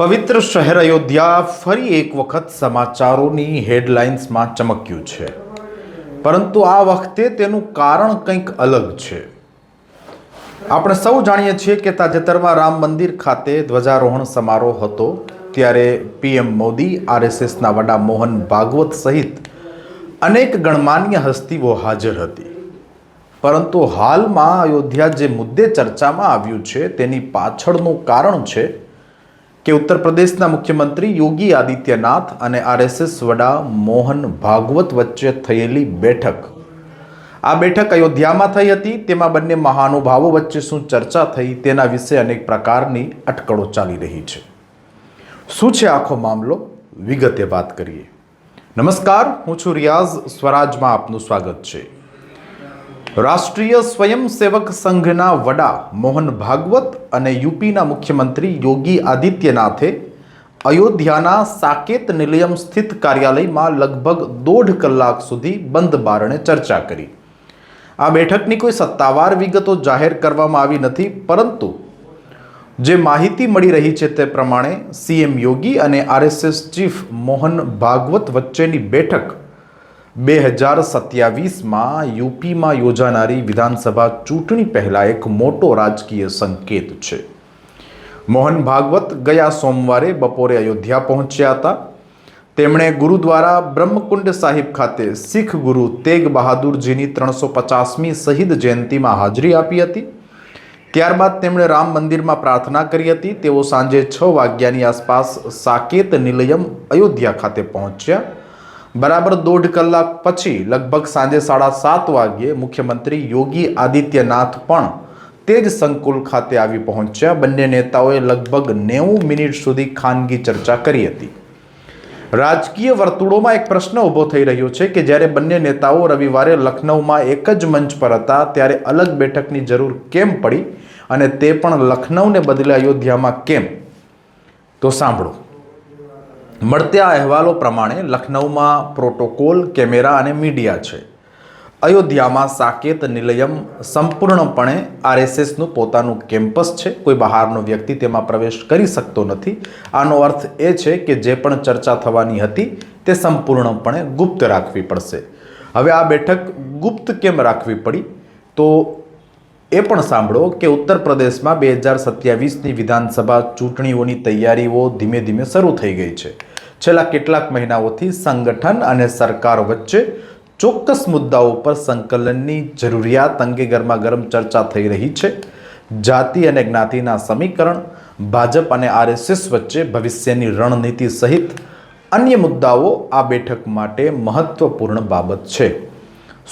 પવિત્ર શહેર અયોધ્યા ફરી એક વખત સમાચારોની હેડલાઇન્સમાં ચમક્યું છે. પરંતુ આ વખતે તેનું કારણ કંઈક અલગ છે. આપણે સૌ જાણીએ છીએ કે તાજેતરમાં રામ મંદિર ખાતે ધ્વજારોહણ સમારોહ હતો, ત્યારે પીએમ મોદી, આરએસએસના વડા મોહન ભાગવત સહિત અનેક ગણમાન્ય હસ્તીઓ હાજર હતી. પરંતુ હાલમાં અયોધ્યા જે મુદ્દે ચર્ચામાં આવ્યું છે, તેની પાછળનું કારણ છે કે ઉત્તર પ્રદેશના મુખ્યમંત્રી યોગી આદિત્યનાથ અને આરએસએસ વડા મોહન ભાગવત વચ્ચે થયેલી બેઠક. આ બેઠક અયોધ્યામાં થઈ હતી. તેમાં બંને મહાનુભાવો વચ્ચે શું ચર્ચા થઈ તેના વિશે અનેક પ્રકારની અટકળો ચાલી રહી છે. શું છે આખો મામલો? વિગતે વાત કરીએ. નમસ્કાર, હું છું રિયાઝ સ્વરાજમાં આપનું સ્વાગત છે. રાષ્ટ્રીય સ્વયંસેવક સંઘના વડા મોહન ભાગવત અને યુપીના મુખ્યમંત્રી યોગી આદિત્યનાથે અયોધ્યાના સાકેત નિલયમ સ્થિત કાર્યાલયમાં લગભગ દોઢ કલાક સુધી બંધ બારણે ચર્ચા કરી. આ બેઠકની કોઈ સત્તાવાર વિગતો જાહેર કરવામાં આવી નથી, પરંતુ જે માહિતી મળી રહી છે તે પ્રમાણે સીએમ યોગી અને આરએસએસ ચીફ મોહન ભાગવત વચ્ચેની બેઠક બે હજાર સત્યાવીસમાં યુપીમાં યોજાનારી વિધાનસભા ચૂંટણી પહેલાં એક મોટો રાજકીય સંકેત છે. મોહન ભાગવત ગયા સોમવારે બપોરે અયોધ્યા પહોંચ્યા હતા. તેમણે ગુરુદ્વારા બ્રહ્મકુંડ સાહિબ ખાતે શીખ ગુરુ તેગ બહાદુરજીની ત્રણસો પચાસમી શહીદ જયંતિમાં હાજરી આપી હતી. ત્યારબાદ તેમણે રામ મંદિરમાં પ્રાર્થના કરી હતી. તેઓ સાંજે છ વાગ્યાની આસપાસ સાકેત નિલયમ અયોધ્યા ખાતે પહોંચ્યા. બરાબર દોઢ કલાક પછી લગભગ સાંજે સાડા સાત વાગ્યે મુખ્યમંત્રી યોગી આદિત્યનાથ પણ તે જ સંકુલ ખાતે આવી પહોંચ્યા. બંને નેતાઓએ લગભગ નેવું મિનિટ સુધી ખાનગી ચર્ચા કરી હતી. રાજકીય વર્તુળોમાં એક પ્રશ્ન ઊભો થઈ રહ્યો છે કે જ્યારે બંને નેતાઓ રવિવારે લખનૌમાં એક જ મંચ પર હતા, ત્યારે અલગ બેઠકની જરૂર કેમ પડી અને તે પણ લખનૌને બદલે અયોધ્યામાં કેમ? તો સાંભળો. મળતા અહેવાલો પ્રમાણે લખનૌમાં પ્રોટોકોલ, કેમેરા અને મીડિયા છે. અયોધ્યામાં સાકેત નિલયમ સંપૂર્ણપણે આરએસએસનું પોતાનું કેમ્પસ છે. કોઈ બહારનો વ્યક્તિ તેમાં પ્રવેશ કરી શકતો નથી. આનો અર્થ એ છે કે જે પણ ચર્ચા થવાની હતી તે સંપૂર્ણપણે ગુપ્ત રાખવી પડશે. હવે આ બેઠક ગુપ્ત કેમ રાખવી પડી? તો એ પણ સાંભળો કે ઉત્તર પ્રદેશમાં બે હજાર સત્યાવીસની વિધાનસભા ચૂંટણીઓની તૈયારીઓ ધીમે ધીમે શરૂ થઈ ગઈ છે. છેલ્લા કેટલાક મહિનાઓથી સંગઠન અને સરકાર વચ્ચે ચોક્કસ મુદ્દાઓ પર સંકલનની જરૂરિયાત અંગે ગરમાગરમ ચર્ચા થઈ રહી છે. જાતિ અને જ્ઞાતિના સમીકરણ, ભાજપ અને આરએસએસ વચ્ચે ભવિષ્યની રણનીતિ સહિત અન્ય મુદ્દાઓ આ બેઠક માટે મહત્વપૂર્ણ બાબત છે.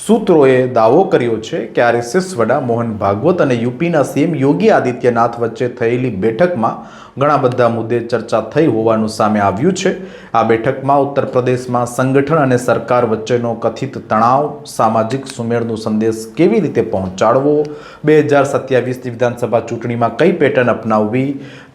સૂત્રોએ દાવો કર્યો છે કે આરએસએસ વડા મોહન ભાગવત અને યુપીના સીએમ યોગી આદિત્યનાથ વચ્ચે થયેલી બેઠકમાં ઘણા બધા મુદ્દે ચર્ચા થઈ હોવાનું સામે આવ્યું છે. આ બેઠકમાં ઉત્તર પ્રદેશમાં સંગઠન અને સરકાર વચ્ચેનો કથિત તણાવ, સામાજિક સુમેળનો સંદેશ કેવી રીતે પહોંચાડવો, બે હજાર સત્યાવીસની વિધાનસભા ચૂંટણીમાં કઈ પેટર્ન અપનાવવી,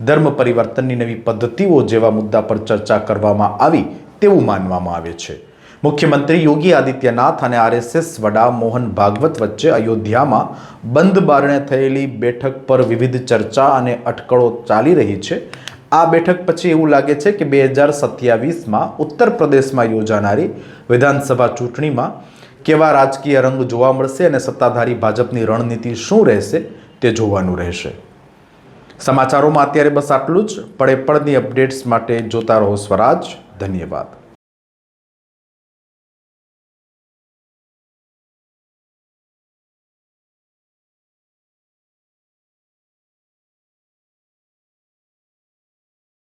ધર્મ પરિવર્તનની નવી પદ્ધતિઓ જેવા મુદ્દા પર ચર્ચા કરવામાં આવી તેવું માનવામાં આવે છે. મુખ્યમંત્રી યોગી આદિત્યનાથ અને આરએસએસ વડા મોહન ભાગવત વચ્ચે અયોધ્યામાં બંધ બારણે થયેલી બેઠક પર વિવિધ ચર્ચા અને અટકળો ચાલી રહી છે. આ બેઠક પછી એવું લાગે છે કે બે હજાર સત્યાવીસમાં ઉત્તર પ્રદેશમાં યોજાનારી વિધાનસભા ચૂંટણીમાં કેવા રાજકીય રંગ જોવા મળશે અને સત્તાધારી ભાજપની રણનીતિ શું રહેશે તે જોવાનું રહેશે. સમાચારોમાં અત્યારે બસ આટલું જ. પડે પડની અપડેટ્સ માટે જોતા રહો સ્વરાજ. ધન્યવાદ.